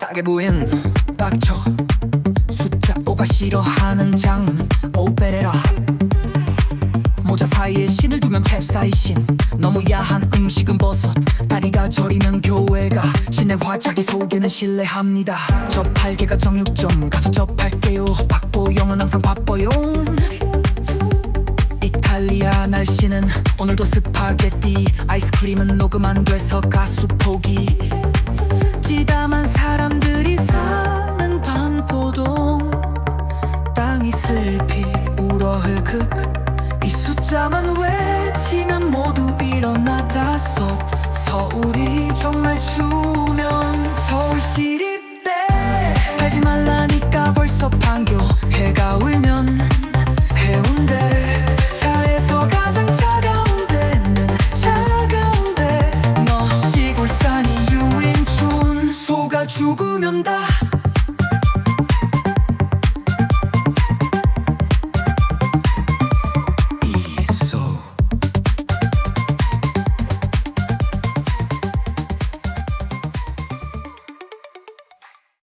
신 빡쳐. 숫자 5가 싫어하는 장르는 오페레라. 모자 사이에 신을 두면 캡사이신. 너무 야한 음식은 버섯. 다리가 저리면 교회가. 신의 화자기 속에는 신뢰합니다. 저 팔개가 정육점 가서 접할게요. 박보영은 항상 바빠요. 이탈리아 날씨는 오늘도 스파게티. 아이스크림은 녹음 안 돼서 가수 포기 땅이 슬피 울어 흙흙 이 숫자만 외치면 모두 일어나 다섯. 서울이 정말 추우면 서울시립대. 팔지 말라니까 벌써 판교 해가 울면 해운대. 차에서 가장 차가운 데는 차가운 데. 너 시골 산이 유인 춘 소가 죽으면 다